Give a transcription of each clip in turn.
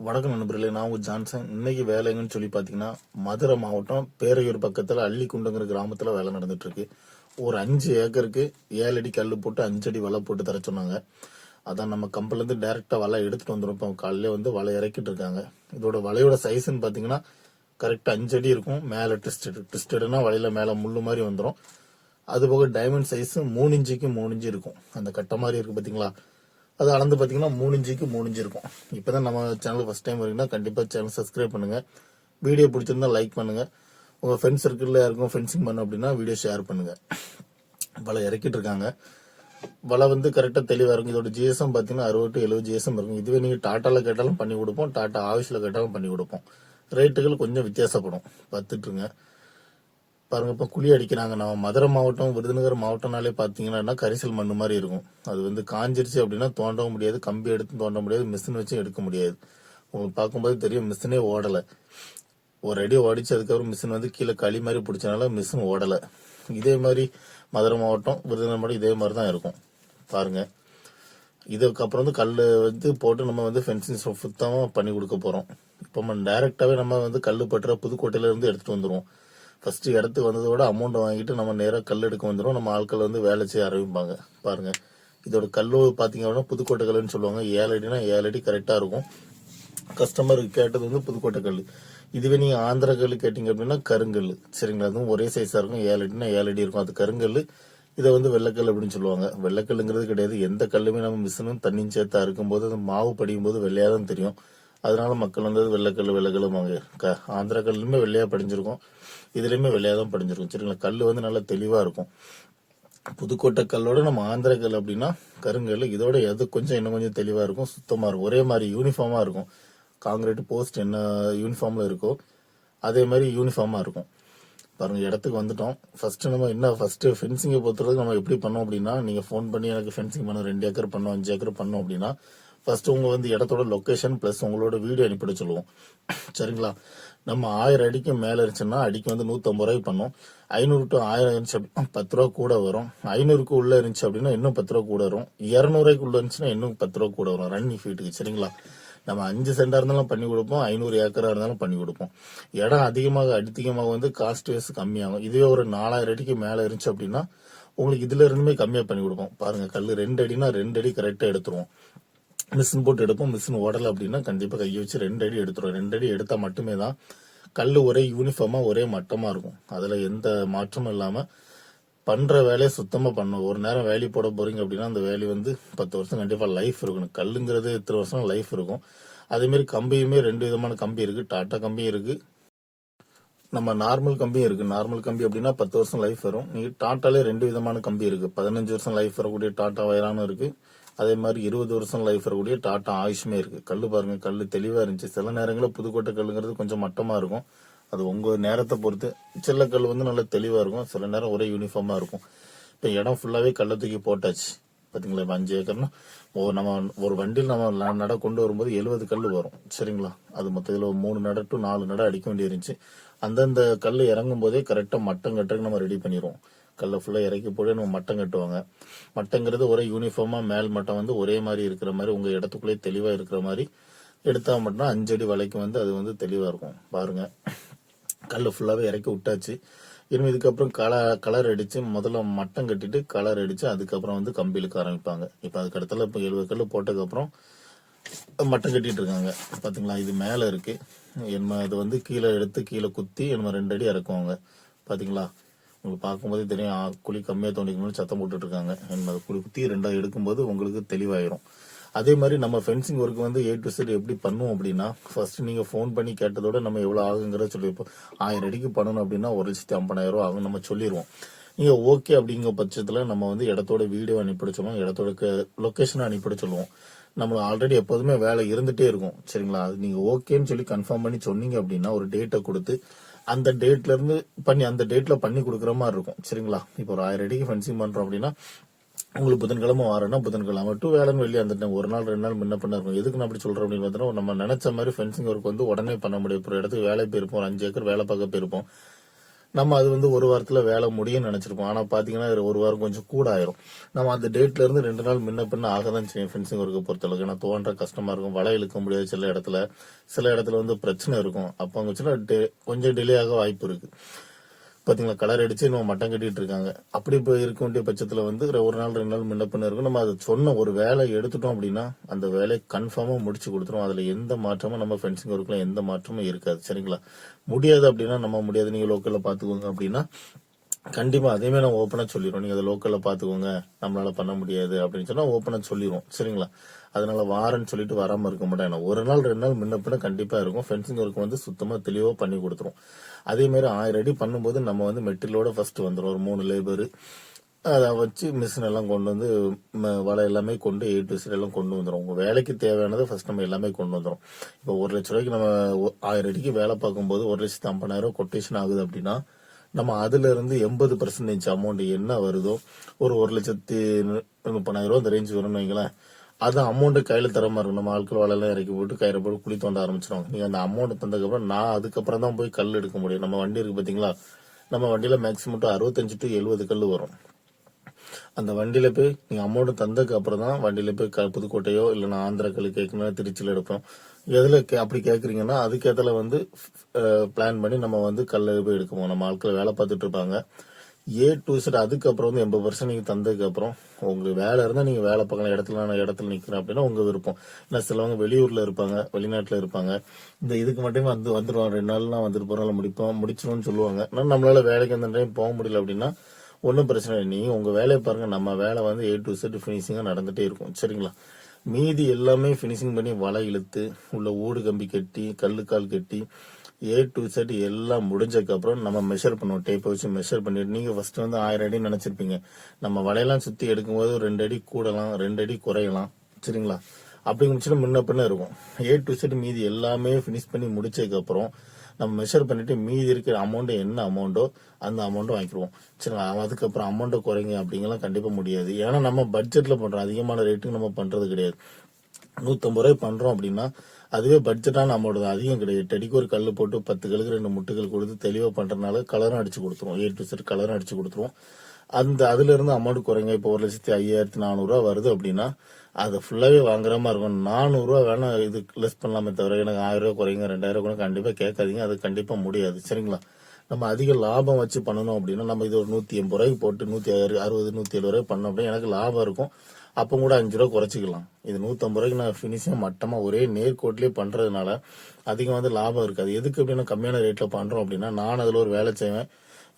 வணக்கம் நண்பர்களே நான் உங்க ஜான்சன். இன்னைக்கு வேலைங்கன்னு சொல்லி பாத்தீங்கன்னா மதுரை மாவட்டம் பேரையூர் பக்கத்துல அள்ளிக்குண்டுங்கிற கிராமத்துல வேலை நடந்துட்டு இருக்கு ஒரு அஞ்சு ஏக்கருக்கு ஏழு அடி கல் போட்டு அஞ்சு அடி வலை போட்டு தர சொன்னாங்க. அதான் நம்ம கம்பெனிலேருந்து இருந்து டைரக்டா வலை எடுத்துட்டு வந்துருப்போம் இப்போ காலையில வந்து வலை இறக்கிட்டு இருக்காங்க. இதோட வலையோட சைஸ்ன்னு பாத்தீங்கன்னா கரெக்டா அஞ்சு அடி இருக்கும். மேல ட்விஸ்டட் ட்விஸ்டட்னா வலையில மேல முள்ளு மாதிரி வந்துடும் அது போக டைமண்ட் சைஸ் மூணு இன்ச்சுக்கு மூணு இன்ச்சு இருக்கும். அந்த கட்டை மாதிரி இருக்கு பாத்தீங்களா அது அளந்து பார்த்தீங்கன்னா மூணு இஞ்சிக்கு மூணு இஞ்சி இருக்கும். இப்போ தான் நம்ம சேனல் ஃபஸ்ட் டைம் வரீங்கன்னா கண்டிப்பாக சேனல் சப்ஸ்கிரைப் பண்ணுங்கள் வீடியோ பிடிச்சிருந்தா லைக் பண்ணுங்கள் உங்கள் ஃப்ரெண்ட்ஸ் சர்க்கிளில் யாருக்கும் ஃபென்சிங் பண்ண அப்படின்னா வீடியோ ஷேர் பண்ணுங்க. வலை இறக்கிட்டு இருக்காங்க. வலை வந்து கரெக்டாக தெளிவாக இருக்கும். இதோட ஜிஎஸ்எம் பார்த்தீங்கன்னா அறுபது to எழுபது ஜிஎஸ்எம் இருக்கும். இதுவே நீங்கள் டாட்டாவில் கேட்டாலும் பண்ணி கொடுப்போம். டாட்டா ஆஃபீஸில் கேட்டாலும் பண்ணி கொடுப்போம். ரேட்டுகள் கொஞ்சம் வித்தியாசப்படும். பார்த்துட்ருங்க பாருங்க இப்ப குழி அடிக்கிறாங்க. நம்ம மதுரை மாவட்டம் விருதுநகர் மாவட்டம்னாலே பாத்தீங்கன்னா கரிசல் மண்ணு மாதிரி இருக்கும். அது வந்து காஞ்சிருச்சு அப்படின்னா தோண்டவும் முடியாது. கம்பி எடுத்து தோண்ட முடியாது. மிஷின் வச்சு எடுக்க முடியாது. உங்களுக்கு பார்க்கும்போது தெரியும் மிஷினே ஓடல. ஒரு அடி ஓடிச்சு அதுக்கப்புறம் மிஷின் வந்து கீழே களி மாதிரி பிடிச்சனால மிஷின் ஓடல. இதே மாதிரி மதுரை மாவட்டம் விருதுநகர் மாவட்டம் இதே மாதிரி தான் இருக்கும். பாருங்க. இதுக்கப்புறம் வந்து கல் வந்து போட்டு நம்ம வந்து ஃபென்சிங் சுத்தமாக பண்ணி கொடுக்க போறோம். இப்போ நம்ம டைரக்டாவே நம்ம வந்து கல் பட்டுற புதுக்கோட்டையில இருந்து எடுத்துட்டு ஃபஸ்ட்டு ஃபர்ஸ்ட் இடத்துக்கு வந்ததோட அமௌண்ட் வாங்கிட்டு நம்ம நேராக கல் எடுக்க வந்துடும் நம்ம ஆட்கள் வந்து வேலை செய்ய ஆரம்பிப்பாங்க. பாருங்க. இதோட கல்லு பாத்தீங்க அப்படின்னா புதுக்கோட்டை கல்லுன்னு சொல்லுவாங்க. ஏழு அடினா ஏழு அடி கரெக்டா இருக்கும். கஸ்டமர் கேட்டது வந்து புதுக்கோட்டை கல் இதுவே நீங்க ஆந்திரா கல் கேட்டீங்க அப்படின்னா கருங்கல் சரிங்களா? அதுவும் ஒரே சைஸா இருக்கும். ஏழு அடினா ஏழு அடி இருக்கும். அது கருங்கல் இதை வந்து வெள்ளைக்கல் அப்படின்னு சொல்லுவாங்க. வெள்ளைக்கல்லுங்கிறது கிடையாது. எந்த கல்லுமே நம்ம மிஷினும் தண்ணியும் சேர்த்தா இருக்கும்போது அது மாவு படியும் போது வெள்ளையா தான் தெரியும். அதனால மக்கள் வந்து வெள்ளக்கல் வெள்ளைக்கல்லும் வாங்க க- ஆந்திரா கல்லுமே வெள்ளையா படிஞ்சிருக்கும். இதுலேயுமே வெள்ளையா தான் படிஞ்சிருக்கும் சரிங்களா கல் வந்து நல்லா தெளிவா இருக்கும். புதுக்கோட்டை கல்லோட நம்ம ஆந்திர கல் அப்படின்னா கருங்கல் இதோட எது கொஞ்சம் இன்னும் கொஞ்சம் தெளிவா இருக்கும் சுத்தமா இருக்கும். ஒரே மாதிரி யூனிஃபார்மா இருக்கும். காங்கிரீட் போஸ்ட் என்ன யூனிஃபார்ம்ல இருக்கோ அதே மாதிரி யூனிஃபார்மா இருக்கும். பாருங்க இடத்துக்கு வந்துட்டோம். ஃபர்ஸ்ட் நம்ம என்ன ஃபர்ஸ்ட் ஃபென்சிங்கை பொறுத்தவரைக்கும் நம்ம எப்படி பண்ணோம் அப்படின்னா நீங்க ஃபோன் பண்ணி எனக்கு ஃபென்சிங் பண்ண ரெண்டு ஏக்கர் பண்ணோம் அஞ்சு ஏக்கர் பண்ணோம் அப்படின்னா ஃபர்ஸ்ட் உங்க வந்து இடத்தோட லொக்கேஷன் பிளஸ் உங்களோட வீடியோ அனுப்பிட சொல்லுவோம். சரிங்களா? நம்ம ஆயிரம் அடிக்கு மேல இருந்துச்சுன்னா அடிக்கு வந்து நூத்தம்பது ரூபாய்க்கு பண்ணோம். ஐநூறு டு ஆயிரம் இருந்துச்சு அப்படின்னா பத்து ரூபா கூட வரும். ஐநூறுக்கு உள்ள இருந்துச்சு அப்படின்னா இன்னும் பத்து ரூபா கூட வரும். இருநூறுவாய்க்கு உள்ள இருந்துச்சுன்னா இன்னும் பத்து ரூபா கூட வரும் ரன்னிங் ஃபீட்டுக்கு சரிங்களா? நம்ம அஞ்சு சென்டா இருந்தாலும் பண்ணி கொடுப்போம். ஐநூறு ஏக்கரா இருந்தாலும் பண்ணி கொடுப்போம். இடம் அதிகமாக அதிகமாக வந்து காஸ்ட் வேஸ் கம்மியாகும். இதுவே ஒரு நாலாயிரம் அடிக்கு மேல இருந்துச்சு அப்படின்னா உங்களுக்கு இதுல இருந்துமே கம்மியா பண்ணி கொடுப்போம். பாருங்க கல் ரெண்டு அடினா ரெண்டு அடி கரெக்டா எடுத்துருவோம். மிஷின் போட்டு எடுப்போம். மிஷின் ஓடலை அப்படின்னா கண்டிப்பாக கையை வச்சு ரெண்டு அடி எடுத்துருவோம் ரெண்டு அடி எடுத்தால் மட்டுமே தான் கல் ஒரே யூனிஃபார்மாக ஒரே மட்டமாக இருக்கும். அதில் எந்த மாற்றமும் இல்லாமல் பண்ணுற வேலையை சுத்தமாக பண்ணும். ஒரு நேரம் வேலி போட போகிறீங்க அப்படின்னா அந்த வேலி வந்து பத்து வருஷம் கண்டிப்பாக லைஃப் இருக்கணும். கல்லுங்கிறது எத்தனை வருஷம் லைஃப் இருக்கும். அதேமாரி கம்பியுமே ரெண்டு விதமான கம்பி இருக்குது டாட்டா கம்பியும் இருக்குது நம்ம நார்மல் கம்பியும் இருக்குது நார்மல் கம்பி அப்படின்னா பத்து வருஷம் லைஃப் வரும். நீங்கள் டாட்டாலே ரெண்டு விதமான கம்பி இருக்குது பதினஞ்சு வருஷம் லைஃப் வரக்கூடிய டாட்டா வயரானும் இருக்குது அதே மாதிரி இருபது வருஷம் லைஃப் இருக்கக்கூடிய டாட்டா ஆயுஷ்மே இருக்கு. கல் பாருங்க கல் தெளிவா இருந்துச்சு. சில நேரங்களில் புதுக்கோட்டை கல்லுங்கிறது கொஞ்சம் மட்டமா இருக்கும். அது உங்க நேரத்தை பொறுத்து. சில கல் வந்து நல்லா தெளிவா இருக்கும். சில நேரம் ஒரே யூனிஃபார்மா இருக்கும். இப்ப இடம் ஃபுல்லாவே கல்லை தூக்கி போட்டாச்சு. பாத்தீங்களா? இப்ப அஞ்சு ஏக்கர்னா ஓ நம்ம ஒரு வண்டியில் நம்ம நட கொண்டு வரும்போது எழுபது கல் வரும். சரிங்களா? அது மொத்தத்தில் ஒரு மூணு நட டு நாலு நட அடிக்க வேண்டியிருந்துச்சு. அந்தந்த கல் இறங்கும் போதே கரெக்டாக மட்டம் கட்டுறதுக்கு நம்ம ரெடி பண்ணிடுவோம் கல்லை ஃபுல்லாக இறக்கி போட்டு நம்ம மட்டம் கட்டுவாங்க. மட்டங்கிறது ஒரே யூனிஃபார்மாக மேல் மட்டம் வந்து ஒரே மாதிரி இருக்கிற மாதிரி உங்கள் இடத்துக்குள்ளே தெளிவாக இருக்கிற மாதிரி எடுத்தால் மட்டும் அஞ்சடி வலைக்கு வந்து அது வந்து தெளிவாக இருக்கும். பாருங்க. கல் ஃபுல்லாகவே இறக்கி விட்டாச்சு. இனிமே இதுக்கப்புறம் கலர் கலர் அடித்து முதல்ல மட்டம் கட்டிட்டு கலர் அடித்து அதுக்கப்புறம் வந்து கம்பி இழுக்க ஆரம்பிப்பாங்க. இப்போ அதுக்கு இடத்துல இப்போ எழுபது கல் போட்டதுக்கப்புறம் மட்டம் கட்டிட்டு இருக்காங்க. பார்த்தீங்களா இது மேலே இருக்கு. என்ன இது வந்து கீழே எடுத்து கீழே குத்தி நம்ம ரெண்டு அடி இறக்குவாங்க. பார்த்தீங்களா உங்களுக்கு பார்க்கும்போதே தெரியும் குழி கம்மியாக தோண்டிக்கணும்னு சத்தம் போட்டுட்டு இருக்காங்க என்ன குழி குத்தி ரெண்டா எடுக்கும்போது உங்களுக்கு தெளிவாயிரும். அதே மாதிரி நம்ம ஃபென்சிங் ஒர்க் வந்து ஏ டு செட் எப்படி பண்ணுவோம் அப்படின்னா ஃபர்ஸ்ட் நீங்க ஃபோன் பண்ணி கேட்டதோட நம்ம எவ்வளோ ஆகுங்கிறத சொல்லியிருப்போம் ஆயிரம் அடிக்கு பண்ணணும் அப்படின்னா ஒரு லட்சத்தி ஐம்பதாயிரம் ரூபா ஆகும் நம்ம சொல்லிடுவோம் நீங்க ஓகே அப்படிங்கிற பட்சத்தில் நம்ம வந்து இடத்தோட வீடியோ அனுப்பிட சொல்லுவோம் இடத்தோட லொக்கேஷன் அனுப்பிட சொல்லுவோம். நம்ம ஆல்ரெடி எப்போதுமே வேலை இருந்துட்டே இருக்கும் சரிங்களா? அது நீங்க ஓகேன்னு சொல்லி கன்ஃபார்ம் பண்ணி சொன்னீங்க அப்படின்னா ஒரு டேட்டை கொடுத்து அந்த டேட்ல இருந்து பண்ணி அந்த டேட்ல பண்ணி கொடுக்குற மாதிரி இருக்கும். சரிங்களா? இப்போ ஒரு ஆயிரம் அடிக்கு ஃபென்சிங் பண்றோம் அப்படின்னா உங்களுக்கு புதன்கிழமை வரணும் புதன்கிழமை. டூ வேலைன்னு வெளியே வந்துட்டேன். ஒரு நாள் ரெண்டு நாள் முன்ன பண்ண இருக்கும். எதுக்கு நான் அப்படி சொல்றேன் அப்படின்னு பார்த்தீங்கன்னா நம்ம நினைச்ச மாதிரி ஃபென்சிங் ஒர்க் வந்து உடனே பண்ண முடியும். இப்போ ஒரு இடத்துக்கு வேலை போயிருப்போம். ஒரு அஞ்சு ஏக்கர் வேலை பார்க்க போயிருப்போம். நம்ம அது வந்து ஒரு வாரத்தில் வேலை முடியும்னு நினச்சிருப்போம். ஆனால் பார்த்தீங்கன்னா ஒரு வாரம் கொஞ்சம் கூட ஆயிரும் நம்ம அந்த டேட்ல இருந்து ரெண்டு நாள் முன்ன பின்ன ஆக தான் செய்யும் ஃபென்சிங் ஒர்க்கை பொறுத்தளவுக்கு. ஏன்னா தோன்ற கஷ்டமா இருக்கும். வலை இழுக்க முடியாது சில இடத்துல. சில இடத்துல வந்து பிரச்சனை இருக்கும். அப்போ வச்சுன்னா டே- கொஞ்சம் டிலே ஆக வாய்ப்பு இருக்குது பார்த்தீங்களா கலர் அடிச்சு நம்ம மட்டம் கட்டிட்டு இருக்காங்க. அப்படி இப்போ இருக்க வேண்டிய பட்சத்தில் வந்து ஒரு நாள் ரெண்டு நாள் முன்ன இருக்கும். நம்ம அதை சொன்ன ஒரு வேலை எடுத்துட்டோம் அப்படின்னா அந்த வேலையை கன்ஃபார்மாக முடிச்சு கொடுத்துரும். அதில் எந்த மாற்றமும் நம்ம ஃபென்சிங் ஒர்க்ல எந்த மாற்றமும் இருக்காது. சரிங்களா? முடியாது அப்படின்னா நம்ம முடியாது. நீங்கள் லோக்கலில் பார்த்துக்கோங்க அப்படின்னா கண்டிப்பா அதேமே நான் ஓப்பனா சொல்லிடுவோம் நீங்க அதை லோக்கல்ல பாத்துக்கோங்க நம்மளால பண்ண முடியாது அப்படின்னு சொன்னா ஓப்பனா சொல்லிடுவோம் சரிங்களா? அதனால வாரன்னு சொல்லிட்டு வராம இருக்க மாட்டேன் ஒரு நாள் ரெண்டு நாள் முன்ன பின்ன கண்டிப்பா இருக்கும். ஃபென்சிங் ஒர்க் வந்து சுத்தமா தெளிவா பண்ணி கொடுத்துரும். அதே மாதிரி ஆயிரம் அடி பண்ணும்போது நம்ம வந்து மெட்டீரியலோட ஃபர்ஸ்ட் வந்துடும் ஒரு மூணு லேபர் அதை வச்சு மிஷின் எல்லாம் கொண்டு வந்து ம- வலை எல்லாமே கொண்டு ஏ டு எல்லாம் கொண்டு வந்துடும் உங்க வேலைக்கு தேவையானதை ஃபர்ஸ்ட் நம்ம எல்லாமே கொண்டு வந்துடும் இப்போ ஒரு லட்ச ரூபாய்க்கு நம்ம ஆயிரம் அடிக்கு வேலை பார்க்கும்போது ஒரு லட்சத்து ஐம்பதாயிரம் கொட்டேஷன் ஆகுது அப்படின்னா நம்ம அதுல இருந்து எண்பது பர்சன்டேஜ் அமௌண்ட் என்ன வருதோ ஒரு ஒரு லட்சத்தி முப்பதாயிரம் ரூபா அந்த ரேஞ்ச் வரும்னு வைங்களேன். அது அமௌண்ட் கையில தர மாதிரி இருக்கும். நம்ம ஆட்கள் வலையெல்லாம் இறக்கி போட்டு கயிறை போட்டு குழி தோண்ட ஆரம்பிச்சிருவாங்க. நீங்க அந்த அமௌண்ட் தந்ததுக்கப்புறம் நான் அதுக்கப்புறம் தான் போய் கல் எடுக்க முடியும். நம்ம வண்டி இருக்கு பாத்தீங்களா? நம்ம வண்டியில மேக்சிமம் டு அறுபத்தஞ்சு டு எழுபது கல் வரும். அந்த வண்டியில போய் நீங்க அமௌண்ட் தந்ததுக்கு அப்புறம் தான் வண்டியில போய் புதுக்கோட்டையோ இல்லைன்னா ஆந்திரா கல் கேட்கணும் திருச்சியில எடுப்போம். எதில் கே- அப்படி கேட்குறீங்கன்னா அதுக்கேற்ற வந்து பிளான் பண்ணி நம்ம வந்து கல்ல போய் எடுக்குவோம் நம்ம ஆட்கள் வேலை பார்த்துட்டு இருப்பாங்க. ஏ டு செட் அதுக்கப்புறம் வந்து எண்பது பர்சன்ட் நீங்கள் தந்ததுக்கப்புறம் உங்களுக்கு வேலை இருந்தால் நீங்கள் வேலை பார்க்கலாம். இடத்துல நான் இடத்துல நிற்கிறேன் அப்படின்னா உங்கள் விருப்பம். ஏன்னா சிலவங்க வெளியூரில் இருப்பாங்க வெளிநாட்டில் இருப்பாங்க. இந்த இதுக்கு மட்டுமே வந்து வந்துருவாங்க. ரெண்டு நாள்லாம் வந்துட்டு போகிறனால முடிப்போம் முடிச்சிடும்னு சொல்லுவாங்க. ஆனால் நம்மளால் வேலைக்கு அந்த டைம் போக முடியல அப்படின்னா ஒன்றும் பிரச்சனை இல்லை. நீங்கள் உங்கள் வேலையை பாருங்கள் நம்ம வேலை வந்து ஏ டு செட் ஃபினிஷிங்காக நடந்துட்டே இருக்கும். சரிங்களா? மீதி எல்லாமே ஃபினிஷிங் பண்ணி வலை இழுத்து உள்ள ஊடு கம்பி கட்டி கல்லுக்கால் கட்டி ஏ டு செட் எல்லாம் முடிஞ்சதுக்கு அப்புறம் நம்ம மெஷர் பண்ணுவோம். டேப்பை வச்சு மெஷர் பண்ணிட்டு நீங்க ஃபர்ஸ்ட் வந்து ஆயிரம் அடி நினைச்சிருப்பீங்க. நம்ம வலையெல்லாம் சுத்தி எடுக்கும்போது ஒரு ரெண்டு அடி கூடலாம் ரெண்டு அடி குறையலாம். சரிங்களா? அப்படிங்கிற முன்ன பின்ன இருக்கும். ஏ டு செட் மீதி எல்லாமே ஃபினிஷ் பண்ணி முடிச்சதுக்கு அப்புறம் நம்ம மெஷர் பண்ணிட்டு மீதி இருக்கிற அமௌண்ட்டு என்ன அமௌண்ட்டோ அந்த அமௌண்ட்டை வாங்கிடுவோம் சரி அதுக்கப்புறம் அமௌண்ட்டை குறைங்க அப்படிங்கலாம் கண்டிப்பாக முடியாது. ஏன்னா நம்ம பட்ஜெட்டில் பண்ணுறோம் அதிகமான ரேட்டுக்கு நம்ம பண்ணுறது கிடையாது. நூற்றம்பது ரூபாய் பண்ணுறோம் அப்படின்னா அதுவே பட்ஜெட்டான அமௌண்ட் தான் அதிகம் கிடையாது. டெடிக்கு ஒரு கல் போட்டு பத்து கல்லுக்கு ரெண்டு முட்டுகள் கொடுத்து தெளிவாக பண்ணுறதுனால கலரும் அடிச்சு கொடுத்துருவோம். ஏ டு செட் கலரும் அடிச்சு கொடுத்துருவோம். அந்த அதுல இருந்து அமௌண்ட் குறைங்க. இப்போ ஒரு லட்சத்தி ஐயாயிரத்தி நானூறு ரூபா வருது அப்படின்னா அது ஃபுல்லாவே வாங்குற மாதிரி இருக்கும். நானூறு ரூபா வேணா இது லெஸ் பண்ணலாமே தவிர எனக்கு ஆயிரம் குறைங்க ரெண்டாயிரம் கூட கண்டிப்பா கேட்காதீங்க. அது கண்டிப்பா முடியாது. சரிங்களா? நம்ம அதிக லாபம் வச்சு பண்ணணும் அப்படின்னா நம்ம இது ஒரு நூத்தி எண்பது ரூபாய்க்கு போட்டு நூத்தி அறுபது நூத்தி எழுபது ரூபாய் பண்ணோம் அப்படின்னா எனக்கு லாபம் இருக்கும். அப்போ கூட அஞ்சு ரூபா குறைச்சிக்கலாம். இது நூத்தம்பது ரூபாய்க்கு நான் ஃபினிஷிங் மட்டமா ஒரே நேர்கோட்லயே பண்றதுனால அதிகம் வந்து லாபம் இருக்காது. எதுக்கு அப்படின்னா கம்மியான ரேட்ல பண்றோம் அப்படின்னா நான் அதுல ஒரு வேலை செய்வேன்.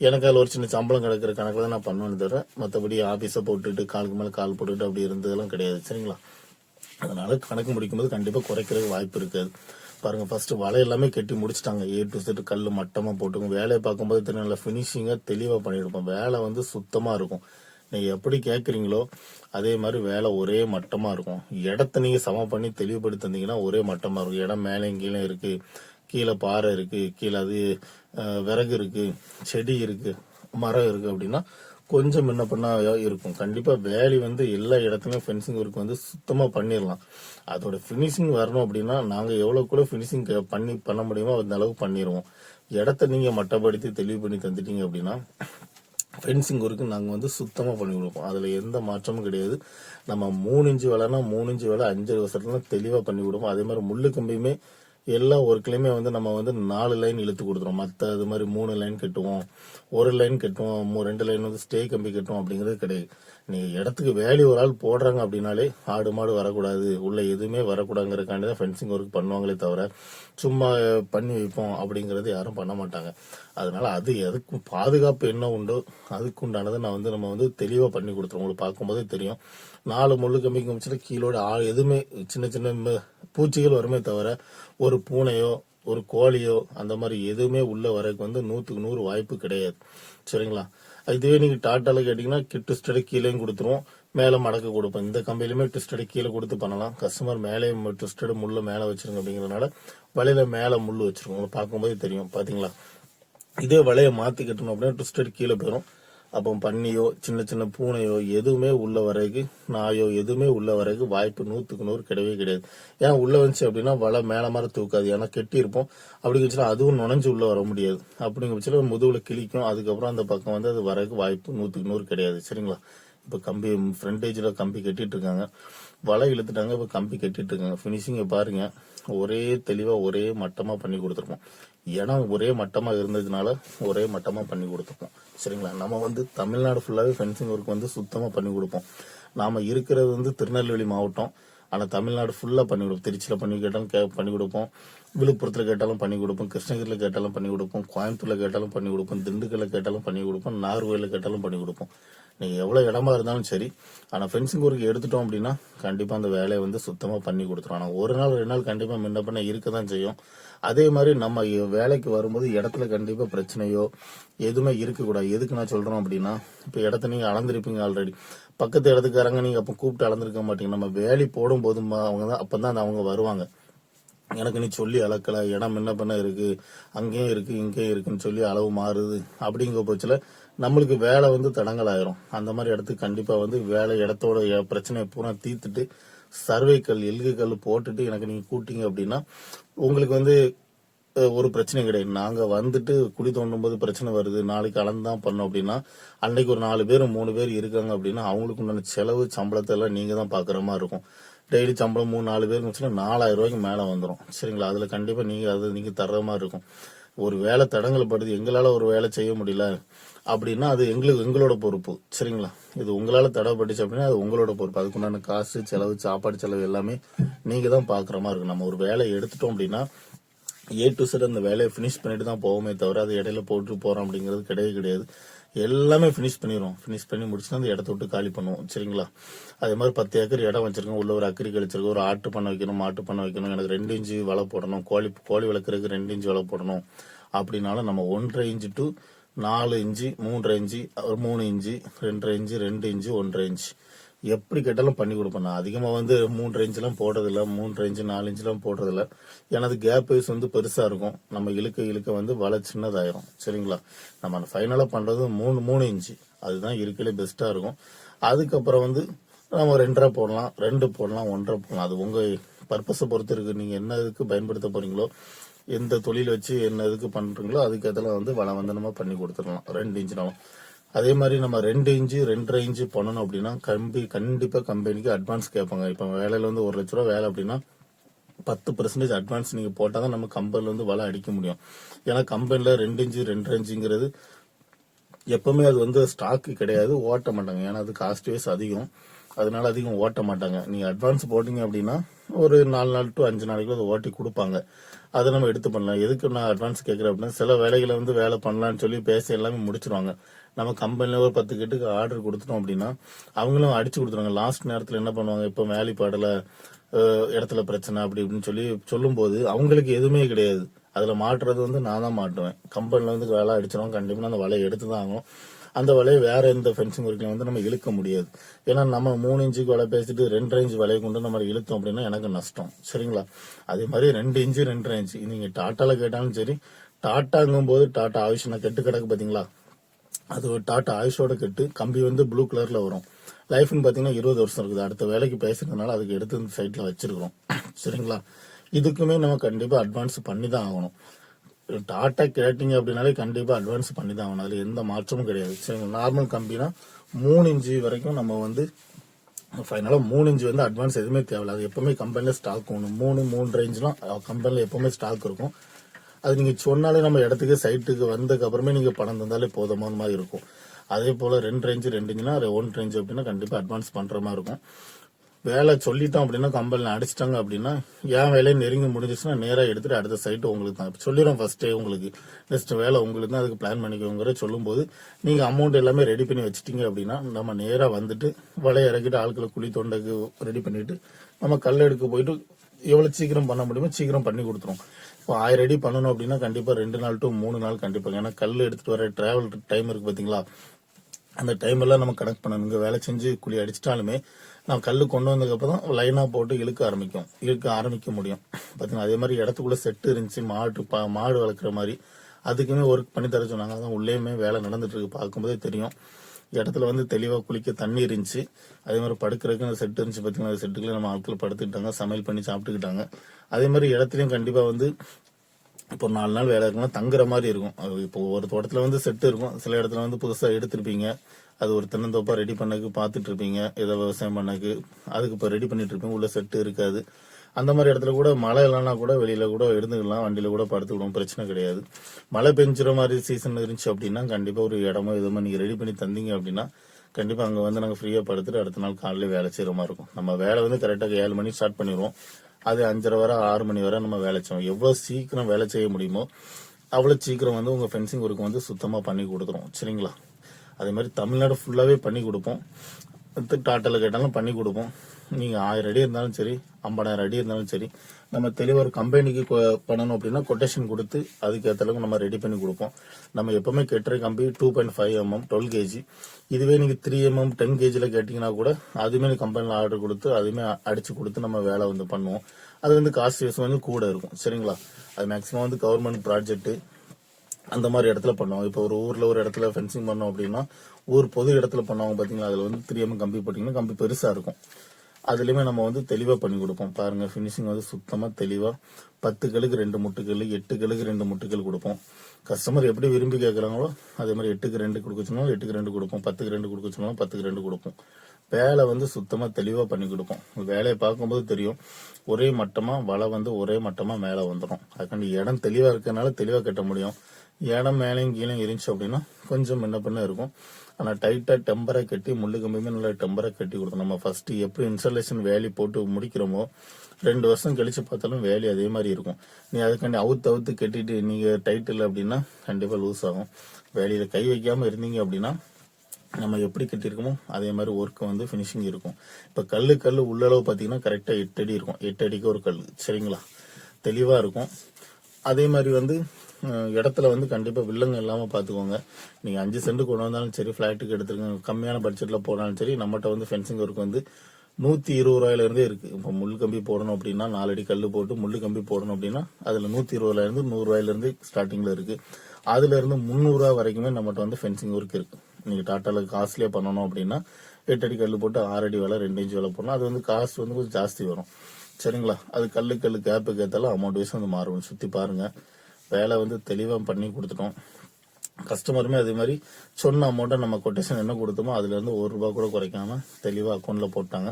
எனக்கு அதில் ஒரு சின்ன சம்பளம் கிடைக்கிற கணக்கில் தான் நான் பண்ணுவேன் தவிர மற்றபடி ஆஃபீஸை போட்டுட்டு காலுக்கு மேலே கால் போட்டுட்டு அப்படி இருந்ததெல்லாம் கிடையாது சரிங்களா? அதனால கணக்கு முடிக்கும்போது கண்டிப்பாக குறைக்கிறதுக்கு வாய்ப்பு இருக்காது. பாருங்க ஃபர்ஸ்ட் வலை எல்லாமே கட்டி முடிச்சிட்டாங்க. ஏ டு செட்டு கல் மட்டமாக போட்டுக்கும். வேலையை பார்க்கும்போது திரும்ப நல்லா ஃபினிஷிங்காக தெளிவாக பண்ணிருப்போம் வேலை வந்து சுத்தமாக இருக்கும். நீங்கள் எப்படி கேட்குறீங்களோ அதே மாதிரி வேலை ஒரே மட்டமாக இருக்கும். இடத்த நீங்கள் சமம் பண்ணி தெளிவுபடுத்திருந்தீங்கன்னா ஒரே மட்டமாக இருக்கும். இடம் மேலே கீழே இருக்குது கீழே பாறை இருக்கு கீழே அது விறகு இருக்கு செடி இருக்கு மரம் இருக்கு அப்படின்னா கொஞ்சம் முன்ன பண்ணா இருக்கும். கண்டிப்பா வேலி வந்து எல்லா இடத்துலயும் ஃபென்சிங் ஒர்க் வந்து சுத்தமா பண்ணிடலாம் அதோட ஃபினிஷிங் வரணும் அப்படின்னா நாங்க எவ்வளவு கூட ஃபினிஷிங் பண்ணி பண்ண முடியுமோ அந்த அளவுக்கு பண்ணிடுவோம் இடத்த நீங்க மட்டப்படுத்தி தெளிவு பண்ணி தந்துட்டீங்க அப்படின்னா ஃபென்சிங் ஒர்க்கு நாங்கள் வந்து சுத்தமாக பண்ணி கொடுப்போம். அதில் எந்த மாற்றமும் கிடையாது. நம்ம மூணு இன்ச்சு வேலைனா மூணு இன்ச்சு வேலை அஞ்சு வருஷத்துல தெளிவாக பண்ணி கொடுப்போம். அதே மாதிரி முள்ளு கம்பியுமே எல்லா ஒர்க்லையுமே வந்து நம்ம வந்து நாலு லைன் இழுத்து கொடுத்துருவோம் மற்ற அது மாதிரி மூணு லைன் கட்டுவோம். ஒரு லைன் கட்டுவோம். ரெண்டு லைன் வந்து ஸ்டே கம்பி கட்டுவோம் அப்படிங்கிறது கிடையாது. நீங்கள் இடத்துக்கு வேலி ஒரு ஆள் போடுறாங்க அப்படின்னாலே ஆடு மாடு வரக்கூடாது. உள்ள எதுவுமே வரக்கூடாதுங்கிறக்காண்டி தான் ஃபென்சிங் ஒர்க் பண்ணுவாங்களே தவிர சும்மா பண்ணி வைப்போம் அப்படிங்கிறது யாரும் பண்ண மாட்டாங்க. அதனால அது எதுக்கும் பாதுகாப்பு என்ன உண்டோ அதுக்கு உண்டானதை நான் வந்து நம்ம வந்து தெளிவாக பண்ணி கொடுத்துருவோம். உங்களுக்கு பார்க்கும்போதே தெரியும். நாலு முள்ளு கம்பிக்கு முடிச்சுட்டு கீழோட ஆ- எதுவுமே சின்ன சின்ன பூச்சிகள் வருமே தவிர ஒரு பூனையோ ஒரு கோழியோ அந்த மாதிரி எதுவுமே உள்ள வரக்கு வந்து நூற்றுக்கு நூறு வாய்ப்பு கிடையாது. சரிங்களா? இதுவே நீங்கள் டாட்டாவில் கேட்டிங்கன்னா கேட்டீங்கன்னா ட்விஸ்டடு கீழேயும் கொடுத்துருவோம். மேலே மடக்க கொடுப்போம். இந்த கம்பியிலுமே ட்விஸ்டடு கீழே கொடுத்து பண்ணலாம். கஸ்டமர் மேலே ட்விஸ்டடு முள்ளு மேலே வச்சிருங்க அப்படிங்கிறதுனால வலையில மேலே முள்ளு வச்சிருக்கோம் பார்க்கும்போது தெரியும். பார்த்தீங்களா இதே வலையை மாற்றி கட்டணும் அப்படின்னா ட்விஸ்டட் கீழே போயிடும் அப்போ பன்னியோ சின்ன சின்ன பூனையோ எதுவுமே உள்ள வரைக்கும் நாயோ எதுவுமே உள்ள வரைக்கும் வாய்ப்பு நூத்துக்கு நூறு கிடையவே கிடையாது. ஏன்னா உள்ள வந்துச்சு அப்படின்னா வலை மேல மாதிரி தூக்காது. ஏன்னா கெட்டி இருப்போம் அப்படி வச்சுன்னா அதுவும் நுழைஞ்சு உள்ள வர முடியாது. அப்படிங்கிற பட்சத்தில் முதுகுல கிழிக்கும். அதுக்கப்புறம் அந்த பக்கம் வந்து அது வரக்கு வாய்ப்பு நூத்துக்கு நூறு கிடையாது. சரிங்களா? இப்போ கம்பி ஃப்ரண்டேஜில் கம்பி கட்டிட்டு இருக்காங்க. வலை இழுத்துட்டாங்க. இப்போ கம்பி கட்டிட்டு இருக்காங்க. ஃபினிஷிங்கை பாருங்க. ஒரே தெளிவாக ஒரே மட்டமாக பண்ணி கொடுத்துருப்போம். இடம் ஒரே மட்டமாக இருந்ததுனால ஒரே மட்டமாக பண்ணி கொடுத்துப்போம். சரிங்களா? நம்ம வந்து தமிழ்நாடு ஃபுல்லாகவே ஃபென்சிங் ஒர்க் வந்து சுத்தமாக பண்ணி கொடுப்போம். நாம இருக்கிறது வந்து திருநெல்வேலி மாவட்டம். ஆனால் தமிழ்நாடு ஃபுல்லாக பண்ணி கொடுப்போம். திருச்சியில் பண்ணி கேட்டாலும் கே பண்ணி கொடுப்போம். விழுப்புரத்தில் கேட்டாலும் பண்ணி கொடுப்போம் கிருஷ்ணகிரியில் கேட்டாலும் பண்ணி கொடுப்போம் கோயம்புத்தூரில் கேட்டாலும் பண்ணி கொடுப்போம் திண்டுக்கல்ல கேட்டாலும் பண்ணி கொடுப்போம் நார்வேல கேட்டாலும் பண்ணி கொடுப்போம். நீங்கள் எவ்வளோ இடமா இருந்தாலும் சரி ஆனால் ஃபென்சிங் ஒர்க் எடுத்துட்டோம் அப்படின்னா கண்டிப்பாக அந்த வேலையை வந்து சுத்தமாக பண்ணி கொடுத்துரும். ஆனால் ஒரு நாள் ரெண்டு நாள் கண்டிப்பாக முன்ன பண்ண இருக்க தான் செய்யும். அதே மாதிரி நம்ம வேலைக்கு வரும்போது இடத்துல கண்டிப்பாக பிரச்சனையோ எதுவுமே இருக்கக்கூடாது. எதுக்கு நான் சொல்கிறோம் அப்படின்னா இப்போ இடத்த நீங்கள் அளந்திருப்பீங்க ஆல்ரெடி பக்கத்து இடத்துக்காரங்க நீங்கள் அப்போ கூப்பிட்டு அளந்திருக்க மாட்டீங்க. நம்ம வேலை போடும் போதும் அவங்க தான் அப்போ தான் அவங்க வருவாங்க. எனக்கு நீ சொல்லி அளக்கல. இடம் என்ன பண்ண இருக்கு? அங்கேயும் இருக்கு இங்கேயும் இருக்குன்னு சொல்லி அளவு மாறுது. அப்படிங்கிற பட்சத்தில் நம்மளுக்கு வேலை வந்து தடங்கலாயிரும். அந்த மாதிரி இடத்துக்கு கண்டிப்பா வந்து வேலை இடத்தோட பிரச்சனையை பூரா தீர்த்துட்டு சர்வே கல் எல்கு கல் போட்டுட்டு எனக்கு நீங்க கூட்டிங்க அப்படின்னா உங்களுக்கு வந்து ஒரு பிரச்சனை கிடையாது. நாங்க வந்துட்டு குடி தோண்டும் போது பிரச்சனை வருது. நாளைக்கு அளந்து தான் பண்ணோம் அப்படின்னா அன்னைக்கு ஒரு நாலு பேர் மூணு பேர் இருக்காங்க அப்படின்னா அவங்களுக்கு உண்டான செலவு சம்பளத்தை எல்லாம் நீங்க தான் பாக்குற மாதிரி இருக்கும். டெய்லி சம்பளம் மூணு நாலு பேருக்கு வச்சுன்னா நாலாயிரம் ரூபாய்க்கு மேலே வந்துடும் சரிங்களா? அதில் கண்டிப்பாக நீங்கள் அது நீங்கள் தர்ற மாதிரி இருக்கும். ஒரு வேலை தடங்கள் படுது எங்களால் ஒரு வேலை செய்ய முடியல அப்படின்னா அது எங்களுக்கு எங்களோட பொறுப்பு. சரிங்களா? இது உங்களால் தடைப்பட்டுச்சு அப்படின்னா அது உங்களோட பொறுப்பு. அதுக்குண்டான காசு செலவு சாப்பாடு செலவு எல்லாமே நீங்கள் தான் பார்க்குற மாதிரி இருக்கும். நம்ம ஒரு வேலையை எடுத்துட்டோம் அப்படின்னா ஏ டு செட் அந்த வேலையை ஃபினிஷ் பண்ணிட்டு தான் போவோமே தவிர அது இடையில போட்டு போகிறோம் அப்படிங்கிறது கிடையவே கிடையாது. எல்லாமே ஃபினிஷ் பண்ணிடுவோம் ஃபினிஷ் பண்ணி முடிச்சுன்னா அந்த இடத்த விட்டு காலி பண்ணுவோம். சரிங்களா? அதே மாதிரி பத்து ஏக்கர் இடம் வச்சிருக்கோம். உள்ள ஒரு அக்கறி கழிச்சிருக்கோம் ஒரு ஆட்டு பண்ண வைக்கணும் மாட்டு பண்ண வைக்கணும். எனக்கு ரெண்டு இன்ச்சு வலை போடணும். கோழி கோழி வளர்க்குறதுக்கு ரெண்டு இன்ச்சு வலை போடணும். அப்படின்னாலும் நம்ம ஒன்றரை இன்ச்சு டு நாலு இன்ச்சு மூன்றரை இன்ச்சு ஒரு மூணு இன்ச்சு ரெண்டரை இன்ச்சு ரெண்டு இன்ச்சு ஒன்றரை இன்ச்சு. எப்படி கேட்டாலும் பண்ணி கொடுப்பேன். நான் அதிகமாக வந்து மூன்று இன்ச்லாம் போடுறதில்ல. மூன்று இன்ச்சு நாலு இன்ச்லாம் போடுறதில்ல. எனது கேப் வைஸ் வந்து பெருசாக இருக்கும். நம்ம இழுக்க இழுக்க வந்து வலை சின்னதாயிரும். சரிங்களா? நம்ம ஃபைனலாக பண்ணுறது மூணு மூணு இன்ச்சு அதுதான் இருக்கலே பெஸ்ட்டாக இருக்கும். அதுக்கப்புறம் வந்து நம்ம ரெண்டரை போடலாம் ரெண்டு போடலாம் ஒன்றரை போடலாம். அது உங்கள் பர்பஸை பொறுத்து இருக்கு. நீங்கள் என்ன இதுக்கு பயன்படுத்த போகிறீங்களோ எந்த தொழில் வச்சு என்ன இதுக்கு அதுக்கேற்றலாம் அதுக்கு அதெல்லாம் வந்து நம்ம வந்தனமா பண்ணி கொடுத்துடலாம். ரெண்டு இன்ச்சுனாலும் அதே மாதிரி நம்ம ரெண்டு இன்ச்சு ரெண்டரை இன்ச்சு பண்ணணும் அப்படின்னா கம்பி கண்டிப்பாக கம்பெனிக்கு அட்வான்ஸ் கேட்பாங்க. இப்போ வேலையில் வந்து ஒரு லட்ச ரூபா வேலை அப்படின்னா பத்து பர்சன்டேஜ் அட்வான்ஸ் நீங்கள் போட்டால் தான் நம்ம கம்பெனியில் வந்து வலை அடிக்க முடியும். ஏன்னா கம்பெனியில் ரெண்டு இன்ச்சு ரெண்டரை இன்ச்சுங்கிறது எப்பவுமே அது வந்து ஸ்டாக்கு கிடையாது ஓட்ட மாட்டாங்க. ஏன்னா அது காஸ்ட் வைஸ் அதிகம். அதனால அதிகம் ஓட்ட மாட்டாங்க. நீங்கள் அட்வான்ஸ் போட்டீங்க அப்படின்னா ஒரு நாலு நாள் டு அஞ்சு நாளைக்கு அதை ஓட்டி கொடுப்பாங்க. அதை நம்ம எடுத்து பண்ணலாம். எதுக்கு நான் அட்வான்ஸ் கேட்குறேன் அப்படின்னா சில வேலைகளை வந்து வேலை பண்ணலாம்னு சொல்லி பேசி எல்லாமே முடிச்சிருவாங்க. நம்ம கம்பெனியில் ஒரு பத்து கிட்டுக்கு ஆர்டர் கொடுத்துட்டோம் அப்படின்னா அவங்களும் அடிச்சு கொடுத்துருவாங்க. லாஸ்ட் நேரத்தில் என்ன பண்ணுவாங்க? இப்போ வேலைப்பாடல இடத்துல பிரச்சனை அப்படி இப்படின்னு சொல்லி சொல்லும்போது அவங்களுக்கு எதுவுமே கிடையாது. அதில் மாட்டுறது வந்து நான் தான் மாட்டுவேன். கம்பெனியில் வந்து வேலை அடிச்சிடும் கண்டிப்பாக அந்த வலையை எடுத்து தான் ஆகும் அந்த வலையை வேற எந்த ஃபென்சிங் ஒர்க்கில் வந்து நம்ம இழுக்க முடியாது. ஏன்னா நம்ம மூணு இன்ச்சுக்கு வலை பேசிட்டு ரெண்டரை இன்ச்சு வலையை கொண்டு நம்ம இழுத்தோம் அப்படின்னா எனக்கு நஷ்டம். சரிங்களா? அதே மாதிரி ரெண்டு இன்ச்சு ரெண்டரை இன்ச்சு. நீங்கள் டாட்டாவில் கேட்டாலும் சரி டாட்டாங்கும் போது டாட்டா ஆயுஷ் கெட்டு கிடக்கு பார்த்தீங்களா அது ஒரு டாட்டா ஆயுஷோட கெட்டு கம்பி வந்து ப்ளூ கலரில் வரும். லைஃப்னு பார்த்தீங்கன்னா இருபது வருஷம் இருக்குது. அடுத்த வேலைக்கு பேசுறதுனால அதுக்கு எடுத்து இந்த சைட்டில் வச்சிருக்கிறோம். சரிங்களா? இதுக்குமே நம்ம கண்டிப்பாக அட்வான்ஸ் பண்ணி தான் ஆகணும். டாட்டா கேட்டிங்க அப்படின்னாலே கண்டிப்பாக அட்வான்ஸ் பண்ணி தான் ஆகணும். அதில் எந்த மாற்றமும் கிடையாது. சரிங்களா நார்மல் கம்பினா மூணு இன்ச்சு வரைக்கும் நம்ம வந்து ஃபைனலாக மூணு இன்ச்சு வந்து அட்வான்ஸ் எதுவுமே தேவையில்ல. அது எப்பவுமே கம்பெனியில் ஸ்டாக் ஒன்று மூணு மூணு ரேஞ்ச்லாம் கம்பெனியில் எப்பவுமே ஸ்டாக் இருக்கும். அது நீங்கள் சொன்னாலே நம்ம இடத்துக்கு சைட்டுக்கு வந்ததுக்கப்புறமே நீங்கள் பணம் தந்தாலே போதுமான மாதிரி இருக்கும். அதே போல் ரெண்டு ரேஞ்சு ரெண்டு இன்ச்சுனா ஒன் ரேஞ்சு அப்படின்னா கண்டிப்பாக அட்வான்ஸ் பண்ணுற மாதிரி இருக்கும். வேலை சொல்லிட்டோம் அப்படின்னா கம்பெனியில் அடிச்சிட்டாங்க அப்படின்னா என் வேலையை நெருங்கி முடிஞ்சிச்சுன்னா நேராக எடுத்துட்டு அடுத்த சைட்டு உங்களுக்கு தான். சொல்லிடும் ஃபர்ஸ்டே உங்களுக்கு. நெக்ஸ்ட் வேலை உங்களுக்கு தான் அதுக்கு பிளான் பண்ணிக்கோங்கிற சொல்லும்போது நீங்கள் அமௌண்ட் எல்லாமே ரெடி பண்ணி வச்சுட்டீங்க அப்படின்னா நம்ம நேராக வந்துட்டு வலையை இறக்கிட்டு ஆட்களை குழி தொண்டைக்கு ரெடி பண்ணிட்டு நம்ம கல் எடுக்க போயிட்டு எவ்வளோ சீக்கிரம் பண்ண முடியுமோ சீக்கிரம் பண்ணி கொடுத்துரும் இப்போ ஆயிரம் அடி பண்ணணும் அப்படின்னா கண்டிப்பாக ரெண்டு நாள் டு மூணு நாள் கண்டிப்பாக ஏன்னா கல் எடுத்துகிட்டு வர டிராவல் டைம் இருக்குது பார்த்தீங்களா அந்த டைம் எல்லாம் நம்ம கனெக்ட் பண்ணணும். இங்கே வேலை செஞ்சு குழி அடிச்சிட்டாலுமே நான் கல் கொண்டு வந்ததுக்கப்புறம் தான் லைனாக போட்டு இழுக்க ஆரம்பிக்கும். இழுக்க ஆரம்பிக்க முடியும். பார்த்தீங்கன்னா அதே மாதிரி இடத்துக்குள்ள செட்டு இருந்துச்சு மாட்டு பா- மாடு வளர்க்குற மாதிரி. அதுக்குமே ஒர்க் பண்ணி தர சொன்னாங்க. அதான் உள்ளேயுமே வேலை நடந்துட்டு இருக்கு. பார்க்கும்போதே தெரியும். இடத்துல வந்து தெளிவாக குளிக்க தண்ணி இருந்துச்சு. அதே மாதிரி படுக்கிறதுக்கு அந்த செட் இருந்துச்சு. பார்த்தீங்கன்னா அந்த செட்டுக்குள்ளே நம்ம ஆட்கள் படுத்துக்கிட்டாங்க சமையல் பண்ணி சாப்பிட்டுக்கிட்டாங்க. அதே மாதிரி இடத்துலையும் கண்டிப்பாக வந்து இப்போ நாலு நாள் வேலை இருக்குன்னா தங்குற மாதிரி இருக்கும். அது இப்போ ஒரு தோட்டத்தில் வந்து செட்டு இருக்கும். சில இடத்துல வந்து புதுசாக எடுத்திருப்பீங்க. அது ஒரு தென்னந்தோப்பாக ரெடி பண்ணக்கு பார்த்துட்டு இருப்பீங்க ஏதோ விவசாயம் பண்ணக்கு அதுக்கு இப்போ ரெடி பண்ணிட்டு இருப்பீங்க உள்ள செட்டு இருக்காது. அந்த மாதிரி இடத்துல கூட மழை இல்லைன்னா கூட வெளியில கூட இருந்துக்கலாம். வண்டியில கூட படுத்துக்கிடும் பிரச்சனை கிடையாது. மழை பெஞ்சுற மாதிரி சீசன் இருந்துச்சு அப்படின்னா கண்டிப்பா ஒரு இடமோ எதுவுமோ நீங்க ரெடி பண்ணி தந்தீங்க அப்படின்னா கண்டிப்பா அங்க வந்து நாங்கள் ஃப்ரீயா படுத்துட்டு அடுத்த நாள் காலையில வேலை செய்யற மாதிரி இருக்கும். நம்ம வேலை வந்து கரெக்டாக ஏழு மணி ஸ்டார்ட் பண்ணிடுவோம். அது அஞ்சரை வரை ஆறு மணி வரை நம்ம வேலை செய்வோம். எவ்வளோ சீக்கிரம் வேலை செய்ய முடியுமோ அவ்வளோ சீக்கிரம் வந்து உங்கள் ஃபென்சிங் ஒர்க்கு வந்து சுத்தமாக பண்ணி கொடுத்துரும். சரிங்களா? அதே மாதிரி தமிழ்நாடு ஃபுல்லாகவே பண்ணி கொடுப்போம். டாட்டால கேட்டாலும் பண்ணி கொடுப்போம் நீங்கள் ஆயிரம் அடி இருந்தாலும் சரி ஐம்பதாயிரம் அடி இருந்தாலும் சரி நம்ம தெளிவாக ஒரு கம்பெனிக்கு பண்ணணும் அப்படின்னா கொட்டேஷன் கொடுத்து அதுக்கேற்ற அளவுக்கு நம்ம ரெடி பண்ணி கொடுப்போம் நம்ம எப்பவுமே கெட்டுற கம்பி two point five MM twelve gauge இதுவே நீங்கள் த்ரீ எம்எம் டென் கேஜியில் கேட்டிங்கன்னா கூட அதுவுமே கம்பெனியில் ஆர்டர் கொடுத்து அதுவுமே அடிச்சு கொடுத்து நம்ம வேலை வந்து பண்ணுவோம் அது வந்து காஸ்ட் வந்து கூட இருக்கும் சரிங்களா அது மேக்ஸிமம் வந்து கவர்மெண்ட் ப்ராஜெக்ட்டு அந்த மாதிரி இடத்துல பண்ணுவோம் இப்போ ஒரு ஊர்ல ஒரு இடத்துல ஃபென்சிங் பண்ணோம் அப்படின்னா ஊர் பொது இடத்துல பண்ணவங்க பார்த்தீங்களா அதுல வந்து த்ரீ கம்பி போட்டீங்கன்னா கம்பி பெருசா இருக்கும். அதுலயுமே நம்ம வந்து தெளிவா பண்ணி கொடுப்போம். பாருங்க ஃபினிஷிங் வந்து சுத்தமா தெளிவா. பத்து கழுக்கு ரெண்டு முட்டுக்கல் எட்டு கழுக்கு ரெண்டு முட்டுக்கல் கொடுப்போம். கஸ்டமர் எப்படி விரும்பி கேட்கறாங்களோ அதே மாதிரி எட்டுக்கு ரெண்டு கொடுக்க சொன்னாலும் எட்டுக்கு ரெண்டு கொடுப்போம். பத்துக்கு ரெண்டு கொடுக்க சொன்னாலும் பத்துக்கு ரெண்டு கொடுப்போம். வேலை வந்து சுத்தமா தெளிவா பண்ணி கொடுப்போம். வேலையை பார்க்கும்போது தெரியும் ஒரே மட்டமா வலை வந்து ஒரே மட்டமா மேலே வந்துடும் அதுக்காண்டி இடம் தெளிவா இருக்கிறதுனால தெளிவா கட்ட முடியும். இடம் மேலேயும் கீழே இருந்துச்சு அப்படின்னா கொஞ்சம் என்ன பின்ன இருக்கும். ஆனா டைட்டா டெம்பரை கட்டி முள்ளு கம்பியுமே நல்லா டெம்பரை கட்டி கொடுத்தோம் நம்ம ஃபர்ஸ்ட் எப்படி இன்ஸ்டாலேஷன் வேலி போட்டு முடிக்கிறோமோ ரெண்டு வருஷம் கழிச்சு பார்த்தாலும் வேலி அதே மாதிரி இருக்கும். நீ அதுக்காண்டி அவுத்து அவுத்து கட்டிட்டு நீங்க டைட்டில் இல்லை அப்படின்னா கண்டிப்பா லூஸ் ஆகும். வேலையில கை வைக்காம இருந்தீங்க அப்படின்னா நம்ம எப்படி கட்டியிருக்கோமோ அதே மாதிரி ஒர்க் வந்து ஃபினிஷிங் இருக்கும். இப்ப கல்லு கல்லு உள்ளளவு பாத்தீங்கன்னா கரெக்டா எட்டு அடி இருக்கும். எட்டு அடிக்கு ஒரு கல் சரிங்களா? தெளிவா இருக்கும். அதே மாதிரி வந்து இடத்துல வந்து கண்டிப்பாக வில்லங்க இல்லாமல் பார்த்துக்கோங்க நீங்கள் அஞ்சு சென்ட் கொண்டு வந்தாலும் சரி ஃப்ளாட்டுக்கு எடுத்துருங்க. கம்மியான பட்ஜெட்டில் போனாலும் சரி நம்மகிட்ட வந்து ஃபென்சிங் ஒர்க் வந்து நூற்றி இருபது ரூபாயிலேருந்தே இருக்குது இப்போ முள் கம்பி போடணும் அப்படின்னா நாலடி கல் போட்டு முள் கம்பி போடணும் அப்படின்னா அதில் நூற்றி இருபது நூறுரூவாயிலேருந்து ஸ்டார்டிங்கில் இருக்குது அதுலேருந்து முந்நூறுரூவா வரைக்குமே நம்மகிட்ட வந்து ஃபென்சிங் ஒர்க் இருக்குது நீங்கள் டாட்டாவில் காஸ்ட்லியாக பண்ணணும் அப்படின்னா எட்டடி கல் போட்டு ஆறடி வேலை ரெண்டு இன்ச்சு வேலை போடணும். அது வந்து காஸ்ட் வந்து கொஞ்சம் ஜாஸ்தி வரும். சரிங்களா? அது கல்லு கல் கேப்புக்கு ஏற்றாலும் அமௌண்ட் வைஸ் வந்து மாறும். சுற்றி பாருங்கள் வேலை வந்து தெளிவாக பண்ணி கொடுத்துட்டோம். கஸ்டமருமே அதே மாதிரி சொன்ன அமௌண்ட்டை நம்ம கொட்டேஷன் என்ன கொடுத்தோமோ அதுலேருந்து ஒரு ரூபா கூட குறைக்காம தெளிவாக அக்கௌண்ட்டில் போட்டாங்க.